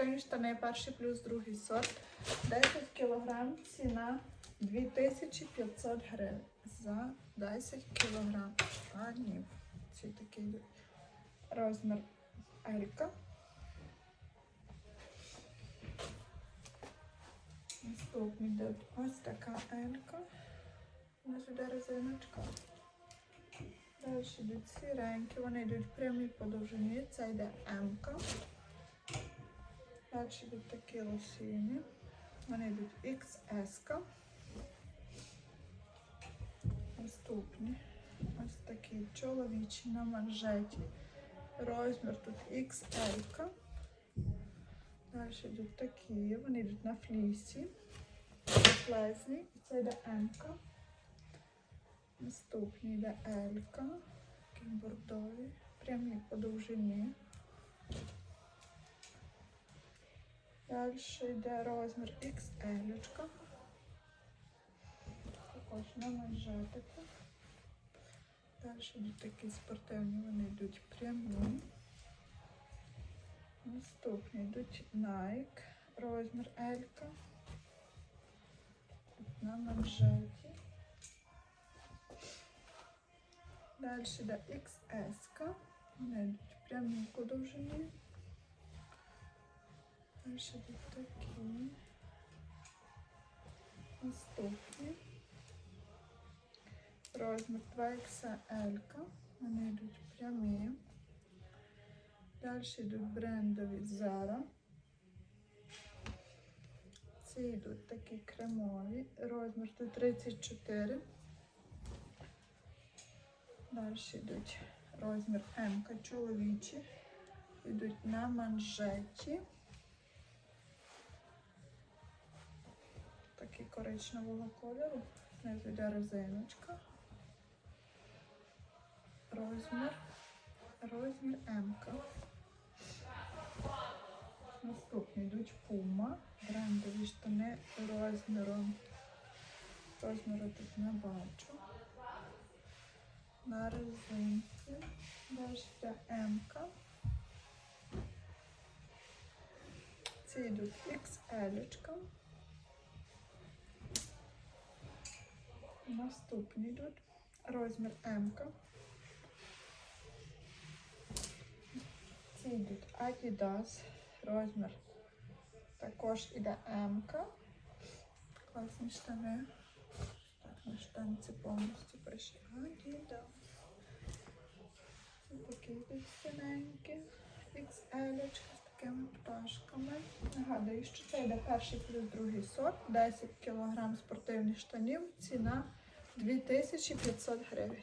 спортивні штани, перший плюс другий сорт. 10 кг, ціна 2500 гривень за 10 кг. А ні, ці такі. Розмір Елька. Наступний йде ось така Елька. У нас йде резиночка. Далі йдуть сіренькі, вони йдуть прямі по довжині, це йде М-ка. Далі йдуть такі лосіни. Вони йдуть XS. Наступні. Ось такі чоловічі на манжеті. Розмір тут XL. Далі йдуть такі, вони йдуть на флісі. Плезні. Це йде М. -ка. Наступний йде Елька, такі бордові, прямі по довжині. Далі йде розмір XL. Також на манжетику. Далі йдуть такі спортивні, вони йдуть прямі. Наступні йдуть Nike, розмір L. На манжеті. Далі йде XS. Вони йдуть прямі по довжині. Йдуть такі. Наступні. Розмір 2XL. Вони йдуть прямі. Далі йдуть брендові Zara. Ці йдуть такі кремові. Розмір тут 34. Далі йдуть розмір М чоловічі. Йдуть на манжеті. Такі коричневого кольору. Знизу йде резиночка. Розмір. Розмір М. Наступні йдуть Puma. Брендові штани розміром. Розміру тут не бачу на резинці. Далі йде М. Ці йдуть XL. Наступні йдуть розмір М. Ці йдуть Adidas. Розмір також іде М. Класні штани. Так, на штанці повністю пише Adidas. Такі йдуть синенькі. XL такими пташками. Нагадую, що це йде перший плюс другий сорт. 10 кг спортивних штанів. Ціна 2500 гривень.